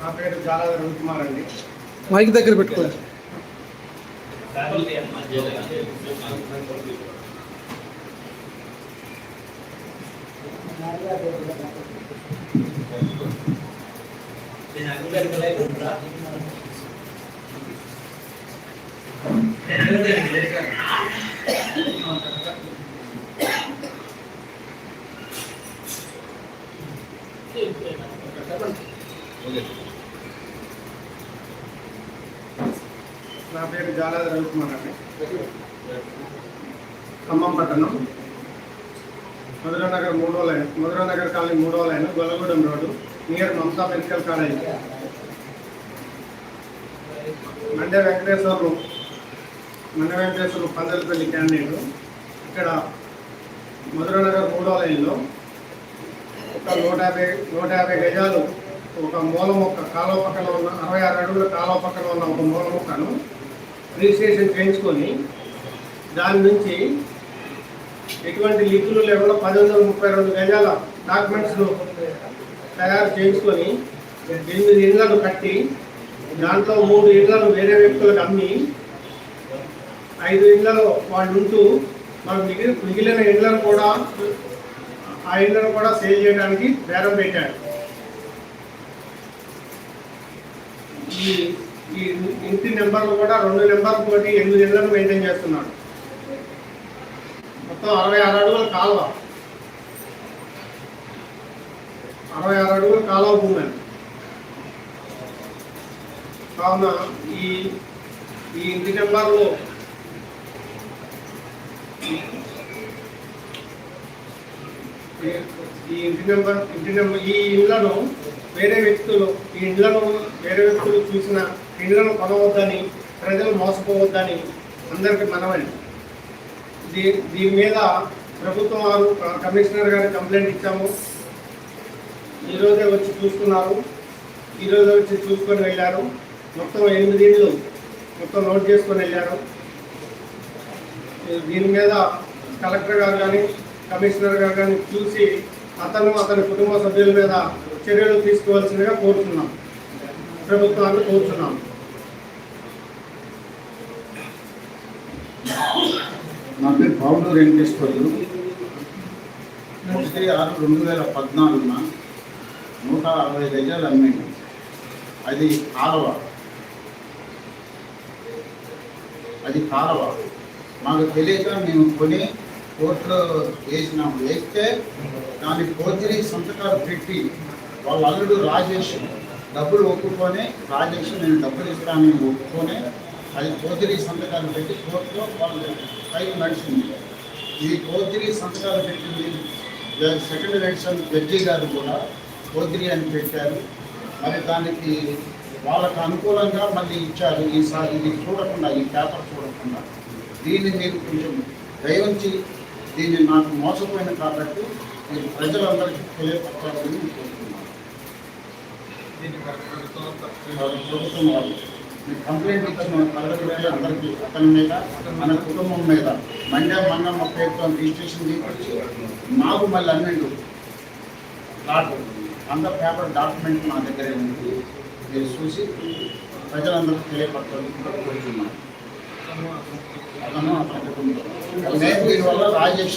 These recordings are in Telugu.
నా పేరు జాలా రవికుమార్ అండి. మైక్ దగ్గర పెట్టుకోండి. నా పేరు జాలా రవికుమార్ అండి. ఖమ్మం పట్టణం. మధురానగర్ మూడో లైన్ మధురానగర్ కాలనీ మూడో line Gollagudem road near Mamata medical college. Mande Venkateswarlu Mande Venkateswarlu Pandalapalli candidate ఇక్కడ మధురానగర్ మూడో లైన్లో ఒక నూట యాభై నూట యాభై గజాలు ఒక మూల మొక్క కాలువ పక్కన ఉన్న అరవై ఆరు అడుగుల కాలువ పక్కన ఉన్న ఒక మూల మొక్కను రిజిస్ట్రేషన్ చేయించుకొని దాని నుంచి ఎటువంటి లిఖులు లేకుండా పది వందల ముప్పై రెండు గజాల డాక్యుమెంట్స్ తయారు చేయించుకొని ఎనిమిది ఇళ్ళను కట్టి దాంట్లో మూడు ఇళ్ళను వేరే వ్యక్తులకు అమ్మి ఐదు ఇళ్ళలో వాళ్ళు ఉంటూ మనం మిగిలిన ఇళ్ళను కూడా ఆ ఇళ్ళను కూడా సేల్ చేయడానికి బేరం పెట్టాడు. ఈ ఈ ఇంటి నెంబర్లు కూడా రెండు నెంబర్ తోటి ఎనిమిది ఇళ్ళను మెయింటైన్ చేస్తున్నాడు. మొత్తం అరవై ఆరు అడుగుల కాలువ. అరవై ఆరు అడుగుల కాలువ భూమి అండి కావున ఈ ఈ ఇంటి నెంబర్లు ఈ- ఇంటి నెంబర్ ఇంటి నెంబర్ ఈ ఇళ్ళను వేరే వ్యక్తులు ఈ ఇళ్ళను వేరే వ్యక్తులు చూసిన ఇళ్ళను కొనవద్దని ప్రజలు మోసపోవద్దని అందరికీ మనమని దీ దీని మీద ప్రభుత్వం వారు కమిషనర్ గారు కంప్లైంట్ ఇచ్చాము. ఈరోజే వచ్చి చూసుకున్నారు. ఈరోజే వచ్చి చూసుకొని వెళ్ళారు. మొత్తం ఎనిమిది ఇళ్ళు మొత్తం నోట్ చేసుకొని వెళ్ళారు. దీని మీద కలెక్టర్ గారు కానీ కమిషనర్ గారు కానీ చూసి అతను అతని కుటుంబ సభ్యుల మీద చర్యలు తీసుకోవాల్సిందిగా కోరుతున్నాం ప్రభుత్వాన్ని కోరుతున్నాం నా పేరు పౌడు వెంకటేశ్వర్లు. ఒకటి ఆరు రెండు వేల పద్నాలుగున నూట అరవై గజాలు అమ్మింది. అది కాలువ అది కాలువ మాకు తెలియక మేము కొని కోర్టులో వేసినాము. వేస్తే దాన్ని పోర్జరీ సంతకాలు పెట్టి వాళ్ళ అల్లుడు రాజేష్ డబ్బులు ఒప్పుకొని రాజేష్ నేను డబ్బులు ఇస్తానని ఒప్పుకొని అది పోర్జరీ సంతకాలు పెట్టి కోర్టులో వాళ్ళు పైకి నడిచింది. ఈ పోర్జరీ సంతకాలు పెట్టింది సెకండ్ ఎలక్షన్ జడ్జి గారు కూడా పోర్జరీ అని పెట్టారు. మరి దానికి వాళ్ళకు అనుకూలంగా మళ్ళీ ఇచ్చారు. ఈసారి ఇది చూడకుండా ఈ పేపర్ చూడకుండా. దీన్ని మీరు కొంచెం దయవంచి దీన్ని నాకు మోసపోయిన కాబట్టి మీరు ప్రజలందరికీ తెలియపరచాలని నేను కోరుతున్నాను. ప్రభుత్వం వాళ్ళు మీరు కంప్లైంట్ ఇచ్చిన కలెక్టర్ అందరికీ అతని మీద మన కుటుంబం మీద మండే మొన్న ముప్పై ఒక్క రిజిస్ట్రేషన్ మాకు మళ్ళీ అన్నిండు డాట్ అంత పేపర్ డాక్యుమెంట్ నా దగ్గరే ఉంది. మీరు చూసి ప్రజలందరికీ తెలియపరచాలని కోరుతున్నాను. అతను అతని కుటుంబం మేము దీనివల్ల రాజేష్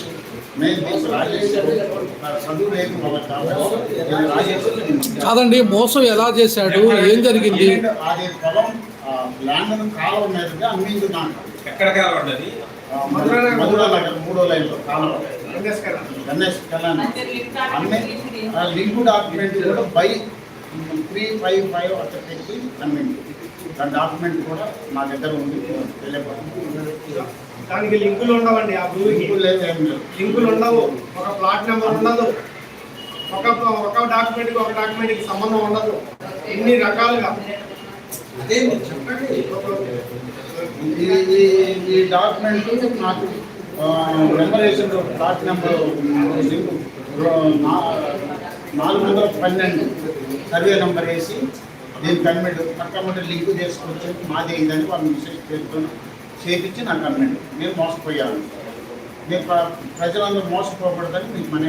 మేము దీనికి రాజేష్ చదువు లేదు వాళ్ళకి కాబట్టి నేను రాజేష్ నేను కాదండి మోసం ఎలా చేశాడు? ఏం జరిగింది? అది పొలం ల్యాండ్ కాలువ మీదుగా అమ్మింది నాకు ఎక్కడ కావాలండి ఆ, మధుర- మధుర నగర్ మూడో లైన్లో కాలువ గణేష్ గారు గణేష్ కళ్యాణ్. అమ్మే ఆ లింక్ డాక్యుమెంట్ కూడా బై త్రీ ఫైవ్ ఫైవ్ అట్లా పెట్టి అమ్మింది. ఆ డాక్యుమెంట్ కూడా నా దగ్గర ఉంది. దానికి లింకులు ఉండవండి ఆ భూమికి లింకులు ఉండవు. ఒక ప్లాట్ నెంబర్ ఉండదు. ఒక ఒక డాక్యుమెంట్కి ఒక డాక్యుమెంట్కి సంబంధం ఉండదు. ఇన్ని రకాలుగా. ఈ ఈ- ఈ డాక్యుమెంట్ నాకు నెంబరేషన్ ప్లాట్ నెంబర్ నాలుగు వందల పన్నెండు. సర్వే నెంబర్ వేసి దీని కన్మెంట్ పక్కన లింక్ చేసుకొచ్చి మాదే ఇదని వాళ్ళు మెసేజ్ చేసుకొని చేపించి నాకు కన్మెంట్ నేను మోసపోయాను. మీరు ప్ర- ప్రజలందరూ మోసపోకూడదని మీకు మన?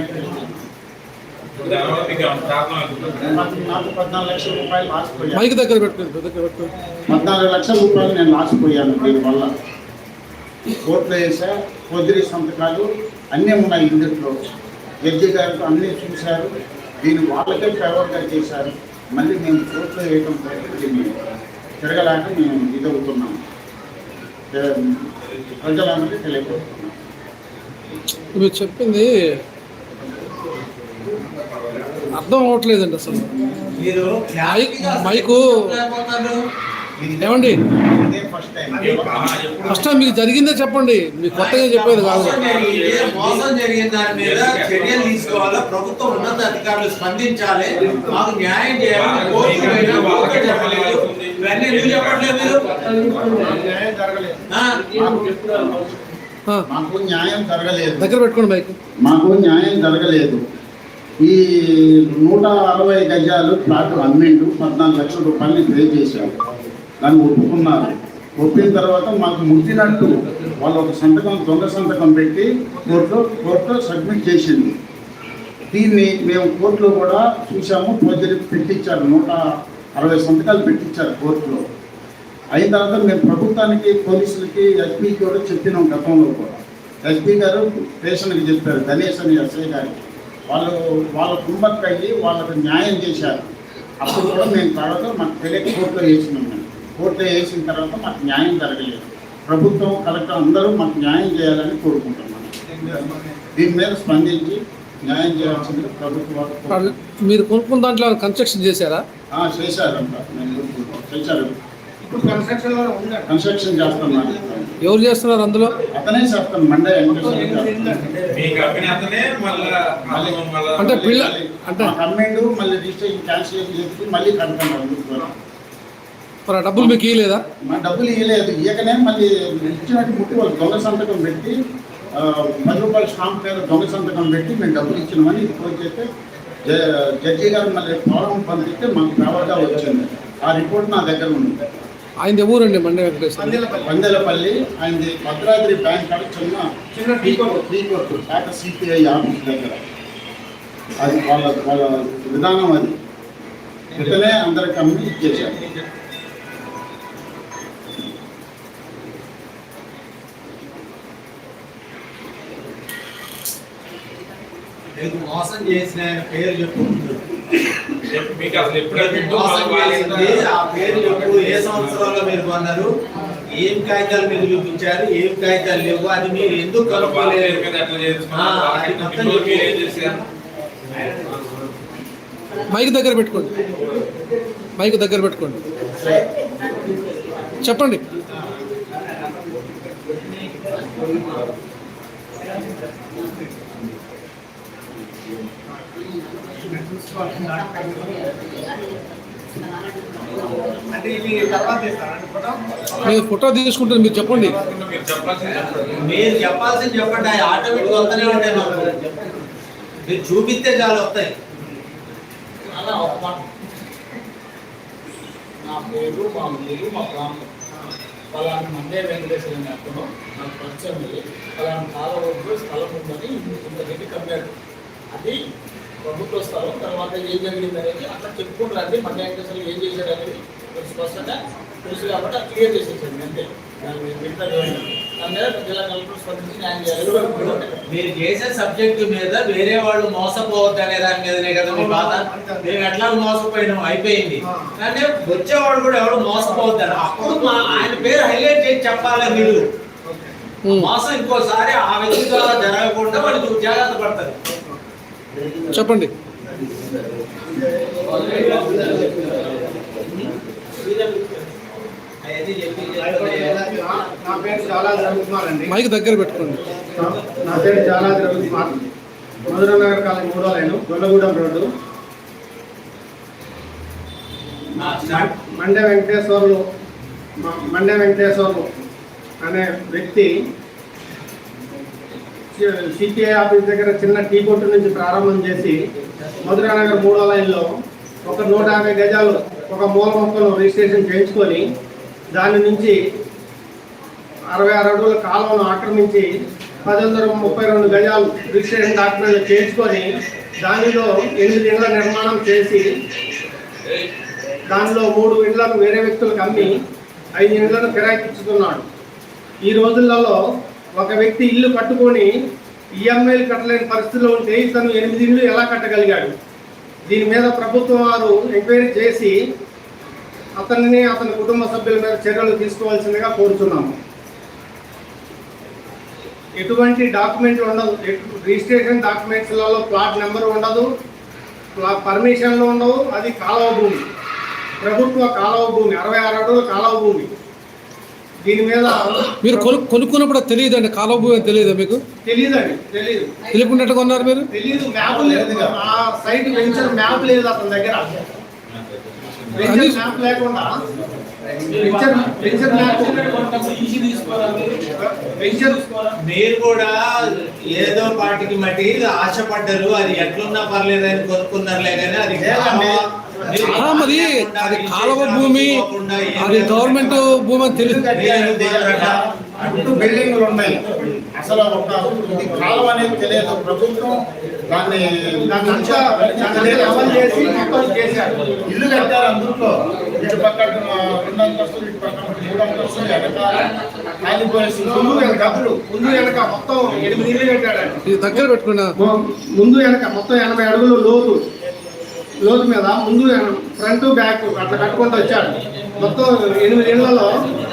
నాకు పద్నాలుగు లక్షల రూపాయలు దగ్గర పెట్టుకోండి పద్నాలుగు లక్షల రూపాయలు నేను లాసిపోయాను దీనివల్ల కోర్టులో వేసా పొద్దురి సంతకాలు అన్నీ ఉన్నాయి ఇందులో. జడ్జి గారు అన్నీ చూశారు. దీన్ని వాళ్ళకే ఫేవర్గా చేశారు. మళ్ళీ మేము కోర్టులో వేయడం తోటి దీన్ని తిరగలేక మేము ఇదవుతున్నాం. ఏ, ప్రజలందరికీ తెలియకపోతున్నాం మీరు చెప్పింది అర్థం అవ్వట్లేదండి అసలు. మీరు మైక్- మైకు ఏమండి? ఫస్ట్ టైం మీకు జరిగిందే చెప్పండి. మీకు కొత్తగా చెప్పేది కాదు. మోసం జరిగింది, మోసం జరిగిన దాని మీద చర్యలు తీసుకోవాలా? ప్రభుత్వం ఉన్నత అధికారులు స్పందించాలి. మాకు న్యాయం చేయాలి. ఇవన్నీ ఎందుకు చెప్పట్లేదు మాకు న్యాయం జరగలేదు. దగ్గర పెట్టుకోండి మైక్. మాకు న్యాయం జరగలేదు. ఈ నూట అరవై గజాలు ప్లాట్ అమ్మిండు. పద్నాలుగు లక్షల రూపాయలు పే చేశారు. దాన్ని ఒప్పుకున్నారు ఒప్పిన తర్వాత మాకు ముట్టినట్టు వాళ్ళు ఒక సంతకం దొంగ సంతకం పెట్టి కోర్టులో కోర్టులో సబ్మిట్ చేసింది. దీన్ని మేము కోర్టులో కూడా చూసాము పోజరి పెట్టించారు. నూట అరవై సంతకాలు పెట్టించారు కోర్టులో. అయిన తర్వాత మేము ప్రభుత్వానికి పోలీసులకి ఎస్పీకి కూడా చెప్పినాం గతంలో కూడా. ఎస్పీ గారు స్టేషన్కి చెప్పారు గణేష్ అని ఎస్ఐ గారికి వాళ్ళు వాళ్ళ కుటుంబకి అయ్యి వాళ్ళకు న్యాయం చేశారు. అప్పుడు కూడా మేము తర్వాత మాకు తెలియక కోర్టులో వేసినాం మేము కోర్టులో వేసిన తర్వాత మాకు న్యాయం జరగలేదు. ప్రభుత్వం కలెక్టర్ అందరూ మాకు న్యాయం చేయాలని కోరుకుంటున్నాం. దీని మీద స్పందించి న్యాయం చేయాల్సింది ప్రభుత్వం వాళ్ళు- మీరు కొనుక్కున్న దాంట్లో కన్స్ట్రక్షన్ చేశారా? ఆ, చేశారంట నేను చేశారు. ఇప్పుడు కన్స్ట్రక్షన్ కన్స్ట్రక్షన్ చేస్తున్నాను ఎవరు చేస్తున్నారు అందులో? అతనే చేస్తాను మండే అంటే పిల్ల అంటే కమ్మెండు మళ్ళీ రిజిస్ట్రేషన్ క్యాన్సిల్ చేసి మళ్ళీ కడతాను డబ్బులు మీకు ఇవ్వలేదా మా డబ్బులు ఇవ్వలేదు ఇయ్యకనే మళ్ళీ ఇచ్చినట్టు ముట్టి వాళ్ళు దొంగ సంతకం పెట్టి పది రూపాయల స్టాంప్ మీద దొంగ సంతకం పెట్టి మేము డబ్బులు ఇచ్చినామని ఫోన్ చేస్తే జడ్జి గారు మళ్ళీ ఫారం పంపిస్తే మాకు ఫేవర్గా వచ్చింది. ఆ రిపోర్ట్ నా దగ్గర ఉంది. ఆయన ఊరండి మండే వెంకటేశ్వర పందిలపల్లి. ఆయనది భద్రాద్రి బ్యాంక్ కాడ చిన్న చిన్న టీ కొట్టు. టీ కొట్టు పేట సిపిఐ ఆఫీస్ దగ్గర. అది వాళ్ళ వాళ్ళ విధానం అది. ఇతనే అందరికి అమ్మి ఇచ్చేసారు మీకు మోసం చేసిన పేరు చెప్పు చెప్పు, మీకు అసలు ఎప్పుడు మీకు మోసం చేసింది ఆ పేరు చెప్పు ఏ సంవత్సరంలో మీరు కొన్నారు ఏం కాగితాలు మీరు చూపించారు ఏం కాగితాలు లేవు అది మీరు ఎందుకు కనుక్కోలేదు? మైక్ దగ్గర పెట్టుకోండి. మైక్ దగ్గర పెట్టుకోండి. చెప్పండి అంటే ఇది తర్వాత ఇస్తారండి ఫోటో మీరు ఫోటో? తీసుకుంటే మీరు చెప్పండి మీరు చెప్పాల్సింది చెప్పండి. మీరు చెప్పాల్సింది చెప్పండి అవి ఆటోమేటిక్ వస్తూనే ఉంటాయి మాకు మీరు చూపిస్తే చాలు వస్తాయి. నా పేరు మా ఊరు మా ప్రాంతం. పలానా మండే వెంకటేశ్వర అతను. నాకు పరిచయం పలానా కాల రోడ్డు స్థలం ఉందని ఇంత గట్టి కంపేర్ అది ప్రభుత్వ స్థలం తర్వాత ఏం జరిగింది అనేది అట్లా చెప్పుకుని రండి మండే వెంకటేశ్వర ఏం చేశాడు అనేది స్పష్టంగా తెలుసు కాబట్టి అది క్లియర్ చేసేసండి అంతే. చేయాలి మీరు చేసే సబ్జెక్టు మీద వేరే వాళ్ళు మోసపోవద్దు అనే దాని మీదనే కదా మీ బాధ. మేము ఎట్లా మోసపోయినాం? అయిపోయింది. కానీ వచ్చేవాడు కూడా ఎవడు మోసపోవద్దని అప్పుడు మా ఆయన పేరు హైలైట్ చేసి చెప్పాలి మీరు. మోసం ఇంకోసారి ఆ వ్యక్తి ద్వారా జరగకుండా వాళ్ళు జాగ్రత్త పడతారు చెప్పండి. నా- పేరు చాలా అండి మైక్ దగ్గర పెట్టుకోండి. నా- పేరు చాలా రవికుమార్. మధుర నగర్ కాలనీ మూడో లైన్ గొల్లగూడెం రోడ్డు. మండే వెంకటేశ్వర్లు మండే వెంకటేశ్వర్లు అనే వ్యక్తి సిపిఐ ఆఫీస్ దగ్గర చిన్న టీ కొట్టు నుంచి ప్రారంభం చేసి మధురానగర్ మూడో లైన్లో ఒక నూట యాభై గజాలు ఒక మూల మొక్కను రిజిస్ట్రేషన్ చేయించుకొని దాని నుంచి అరవై ఆరు అడుగుల కాలువను ఆక్రమించి పది వందల ముప్పై రెండు గజాలు రిజిస్ట్రేషన్ డాక్యుమెంట్లు చేయించుకొని దానిలో ఎనిమిది ఇళ్ళ నిర్మాణం చేసి దానిలో మూడు ఇళ్ళను వేరే వ్యక్తులకు అమ్మి ఐదు ఇళ్ళను కిరాయికి ఈ రోజులలో ఒక వ్యక్తి ఇల్లు కట్టుకొని ఈఎంఐలు కట్టలేని పరిస్థితిలో ఉంటే ఇతను ఎనిమిది ఇళ్ళు ఎలా కట్టగలిగాడు? దీని మీద ప్రభుత్వం వారు ఎంక్వైరీ చేసి అతనిని అతని కుటుంబ సభ్యుల మీద చర్యలు తీసుకోవాల్సిందిగా కోరుతున్నాము. ఎటువంటి డాక్యుమెంట్లు ఉండదు రిజిస్ట్రేషన్ డాక్యుమెంట్స్లలో ప్లాట్ నెంబర్ ఉండదు. పర్మిషన్లు ఉండవు. అది కాలువ భూమి. ప్రభుత్వ కాలువ భూమి. అరవై ఆరు అడుగుల కాలువ భూమి. దీని మీద మీరు కొను కొనుక్కున్నప్పుడు అది తెలియదు అండి కాలువ భూమి అని తెలియదా మీకు? తెలియదండి తెలియదు తెలియకుండా కొన్నారు మీరు? తెలియదు మ్యాప్ లేదు. ఆ సైట్ వెంచర్ మ్యాప్ లేదు అతని దగ్గర. వెంచర్ మ్యాప్ లేకుండా వెంచర్ వెంచర్ మ్యాప్ వెంచర్ మీరు కూడా ఏదో పాటికి మట్టి ఆశపడ్డారు అది ఎట్లున్నా పర్లేదని కొనుక్కున్నారులే కానీ అది. మీరు అది కాలువ భూమి అది గవర్నమెంట్ భూమి అని తెలియదు దేవరట. అటు బిల్డింగ్లు ఉన్నాయి. అసలు ఒక ఇది కాలం అనేది తెలియదు. ప్రభుత్వం దాన్ని దాన్ని అంతా దాన్ని అమలు చేసి మొత్తం చేశారు. ఇల్లు కట్టారు అందులో. ఇటు పక్క రెండు అంతస్తులు ఇటు పక్క మూడు అంతస్తులు ముందు వెనక ముందు వెనక మొత్తం ఎనిమిది ఇల్లు కట్టాడండి ఇది దగ్గర పెట్టుకున్నా. ముందు వెనక మొత్తం ఎనభై అడుగులు లోతు. లోతు మీద ముందు ఫ్రంట్ బ్యాక్ అట్లా కట్టుకుంటూ వచ్చాడు. మొత్తం ఎనిమిది ఏళ్ళలో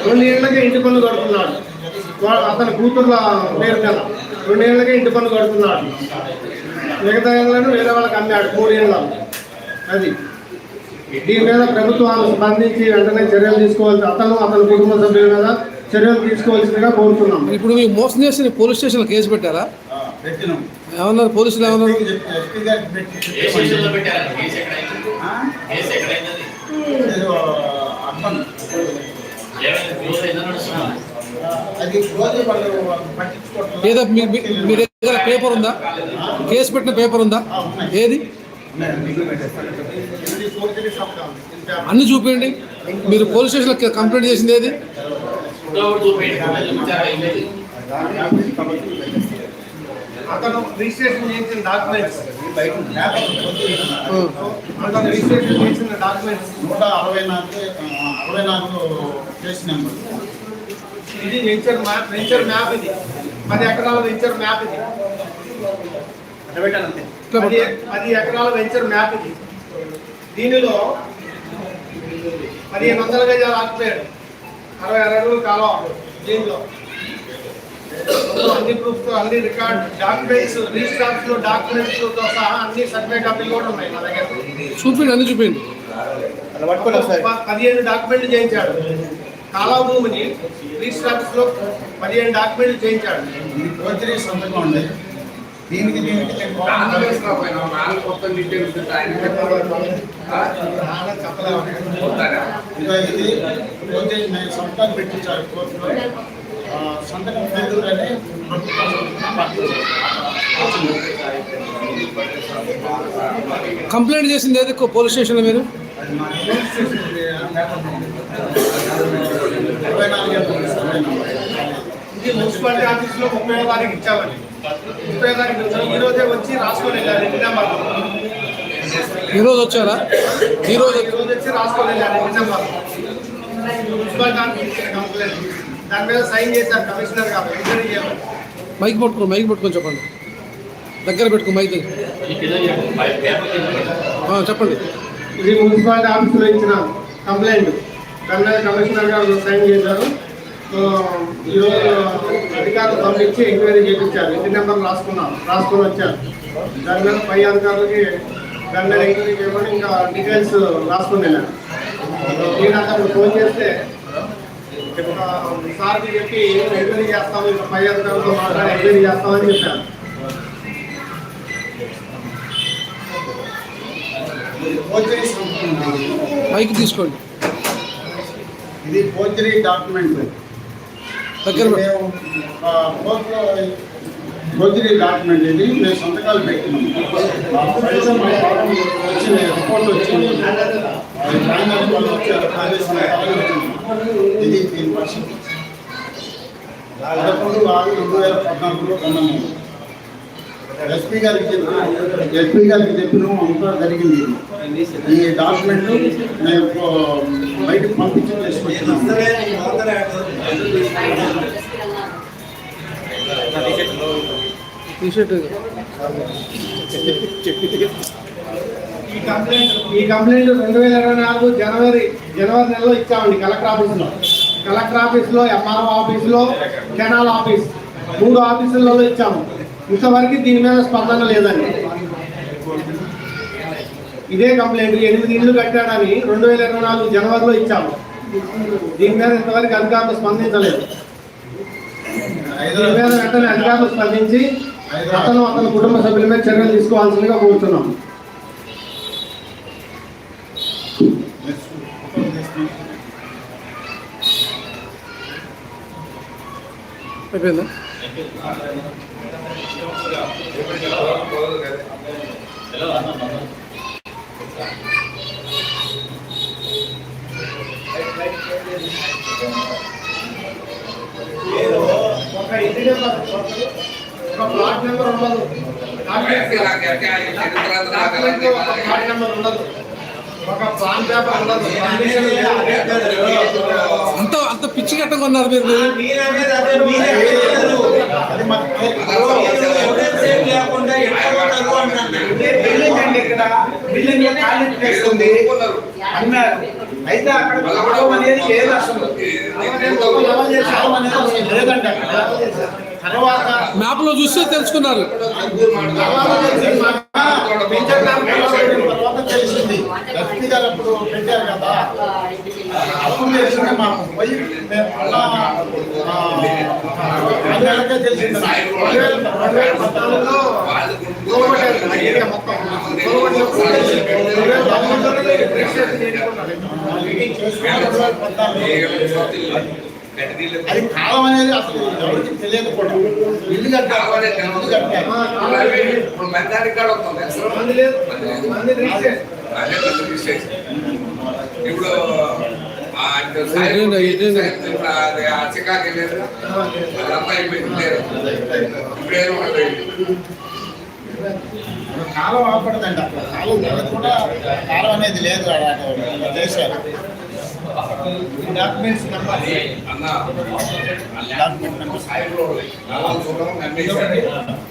రెండు ఏళ్ళకే ఇంటి పనులు కడుతున్నాడు. అతని కూతుర్ల పేరు మీద రెండు ఏళ్ళకే ఇంటి పన్ను కడుతున్నాడు. మిగతా ఏళ్ళను వేరే వాళ్ళకి అమ్మాడు మూడు ఇళ్ళ అది. దీని మీద ప్రభుత్వాలు స్పందించి వెంటనే చర్యలు తీసుకోవాల్సి అతను అతని కుటుంబ సభ్యుల మీద చర్యలు తీసుకోవాల్సిందిగా కోరుతున్నాం. ఇప్పుడు మోసం చేసి పోలీస్ స్టేషన్లో కేసు పెట్టారా? పెట్టినాం. ఏమన్నారు? పోలీసులు ఏమన్నారు? ఎస్పీ గారికి పెట్టి. ఏదో మీ దగ్గర పేపర్ ఉందా? కేసు పెట్టిన పేపర్ ఉందా. ఏది? అన్ని చూపించండి. మీరు పోలీస్ స్టేషన్లో కంప్లైంట్ చేసింది ఏది? రిజిస్ట్రేషన్ చేసిన డాక్యుమెంట్స్. రిజిస్ట్రేషన్ చేసిన డాక్యుమెంట్స్. నూట అరవై నాలుగు అరవై నాలుగు కేసు నెంబర్. ఇది వెంచర్ మ్యాప్ వెంచర్ మ్యాప్ ఇది. పది ఎకరాల వెంచర్ మ్యాప్ ఇది. పది పది ఎకరాల వెంచర్ మ్యాప్ ఇది. దీనిలో పదిహేను వందల గజాలు ఆకుపోయాడు అరవై అడుగులు కాలువ. దీనిలో. అన్ని ప్రూఫ్స్ అన్ని రికార్డ్ డాక్యుమెంట్స్ రిజిస్టార్స్లో డాక్యుమెంట్స్తో సహా అన్ని సర్వే కాపీలు కూడా ఉన్నాయి నా దగ్గర. చూపించండి అన్ని చూపించండి. ప- పదిహేను డాక్యుమెంట్లు చేయించాడు. కాలువ భూమిని రిజిస్టార్స్లో పదిహేను డాక్యుమెంట్లు చేయించాడు. ఇది ఫోర్జరీ సంతకం అండి దీనికి దీనికి. ఇంకా ఇది సంతకాలు పెట్టించారు కోర్టులో. సంతకం ప్రభుత్వం కంప్లైంట్ చేసింది ఏది? పోలీస్ స్టేషన్లో మీరు? ఇది మున్సిపాలిటీ ఆఫీస్లో ముప్పై తారీఖు ఇచ్చామని ముప్పై తారీఖు ఇచ్చాము. ఈ రోజే వచ్చి రాసుకొని వెళ్ళారు నెంబర్ ఈరోజు వచ్చారా? ఈరోజు ఈ రోజు వచ్చి రాసుకొని వెళ్ళారు మున్సిపాలిటీ ఆఫీస్ కంప్లైంట్. దాని మీద సైన్ చేశారు కమిషనర్ గారు. ఎంక్వైరీ చేయాలి మైక్ పట్టుకో మైక్ పట్టుకొని చెప్పండి. దగ్గర పెట్టుకో మైక్ చెప్పండి. ఇది మున్సిపాలిటీ ఆఫీసులో ఇచ్చిన కంప్లైంట్. దాని మీద కమిషనర్ గారు సైన్ చేశారు. సో ఈరోజు అధికారులు పంపించి ఎంక్వైరీ చేయించారు ఇంటి నెంబర్ రాసుకున్నాం రాసుకొని వచ్చారు. దాని మీద పై అధికారులకి దాని మీద ఎంక్వైరీ చేయమని ఇంకా డీటెయిల్స్ రాసుకుని వెళ్ళాను నేను అతను ఫోన్ చేస్తే ఆ, సార్కి చెప్పి ఎంక్వైరీ చేస్తాము ఇంకా పై అధికారులతో మాట్లాడి ఎంక్వైరీ చేస్తామని చెప్పాను ఇది ఫోర్జరీ సంతకం అండి. మైక్ తీసుకోండి ఇది ఫోర్జరీ డాక్యుమెంట్ దగ్గర పెట్టు. మేము ఆ, కోర్టులో ఫోర్జరీ డాక్యుమెంట్ ఇది మేము సంతకాలు పెట్టినాం ఆ, ఫైల్స్ మా ఫారం వచ్చింది రిపోర్ట్ వచ్చింది ఇది దీని పరిస్థితి. పదకొండు ఆరు రెండు వేల పద్నాలుగులో కొన్నాము ఎస్పీ గారికి చెప్పిన ఎస్పీ గారికి చెప్పిన అంతా జరిగింది. ఈ డాక్యుమెంట్ మేము బయటకు పంపించి తీసుకొచ్చినాము టీషర్ట్. ఈ కంప్లైంట్ ఈ కంప్లైంట్ రెండు వేల ఇరవై నాలుగు జనవరి జనవరి నెలలో ఇచ్చామండి కలెక్టర్ ఆఫీస్లో కలెక్టర్ ఆఫీస్లో ఎంఆర్ఓ ఆఫీస్లో కెనాల్ ఆఫీస్ మూడు ఆఫీసులలో ఇచ్చాము. ఇంతవరకు దీని మీద స్పందన లేదండి. ఇదే కంప్లైంట్ ఎనిమిది ఇళ్ళు కట్టాడని రెండు వేల ఇరవై నాలుగు జనవరిలో ఇచ్చాము. దీని మీద ఇంతవరకు అధికారులు స్పందించలేదు. దీని మీద వెంటనే అధికారులు స్పందించి అతను అతని కుటుంబ సభ్యుల మీద చర్యలు తీసుకోవాల్సిందిగా కోరుతున్నాం అయిపోయిందా? ఒక ఇంటి ఒక ప్లాట్ నెంబర్ ఉండదు. ఒక ప్లాట్ నెంబర్ ఉండదు. అంత అంత పిచ్చి కట్టం కొన్నారు మీరు అన్నారు అయితే అక్కడ అనేది లేదు అసలు తర్వాత మ్యాప్లో చూస్తే తెలుసుకున్నారు తర్వాత తెలిసింది మాకు, గారు అప్పుడు పెట్టారు కదా? అప్పుడు తెలిసింది మాకు. పోయి మేము మళ్ళా తెలిసింది. రెండు వేల రెండు వేల పద్నాలుగులో మొత్తం. అది కాలం అనేది అసలు ఎవరికి తెలియదు కూడా. ఇల్లు రిజిస్ట్రేషన్ ఇప్పుడు ఇదేంటి, ఇదేంటి? చికాకు వెళ్ళారు అదంతా అయిపోయింది లేదు ఇప్పుడేమో కాలం ఆపడదండి అక్కడ కాలం కూడా కాలం అనేది లేదు చేశారు. డాక్యుమెంట్స్ నెంబర్ అన్న డాక్యుమెంట్ నెంబర్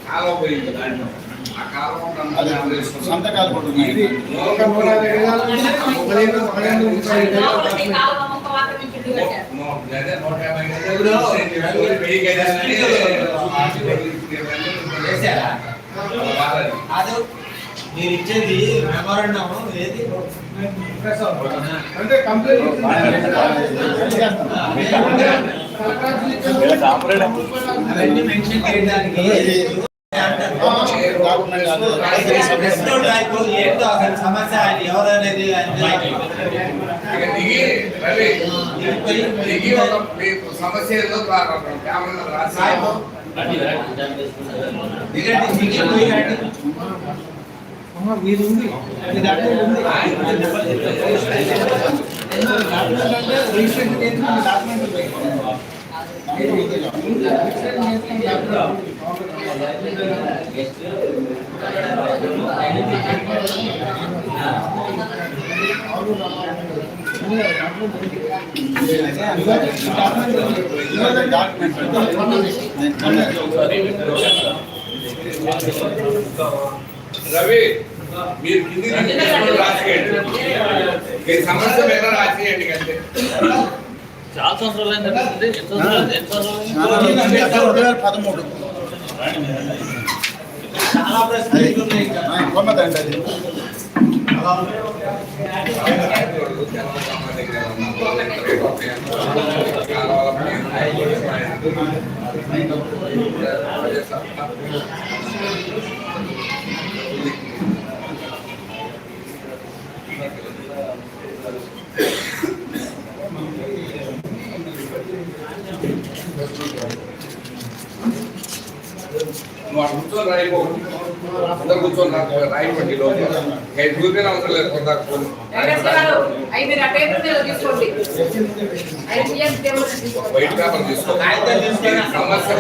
కాలం పోయింది ఆ కాలం అది సంతకాలు మీరు ఇచ్చేది మెమోరండం ఏది? అంటే కంప్లైంట్ ఏంటో అసలు సమస్య ఆయన దిగి ఒక సమస్య ఏదో దిగండి దిగి పోయి రండి. మీరు ఉంది మీ దాంట్లో ఉంది డాక్యుమెంట్ అంటే రిజిస్ట్రేషన్ చేసిన డాక్యుమెంట్ ఉంది. రవి మీరు కింది రాసేయండి మీ సమస్య మీద రాసేయండి అంతే చాలా సంవత్సరాలు అయిందండి ఎంత సంవత్సరాలు ఎంత సంవత్సరాలు రెండు వేల పదమూడు చాలా ప్రశ్నలు ఉన్నాయి నువ్వు అడుగుతూ రాయిపో అందరు కూర్చొని రా- లోపల చూపిన అవసరం లేదు కొంత పేపర్ తీసుకో సమస్య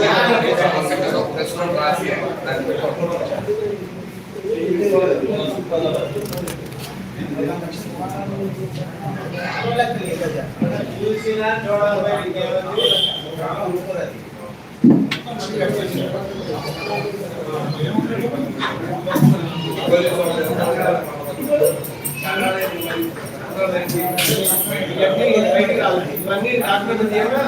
సమస్య మీద ఒక ప్రశ్న రాసి దాన్ని ఇవన్నీ డాక్యుమెంట్ తీయగా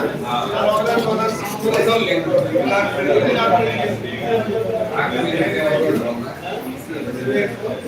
అవసరం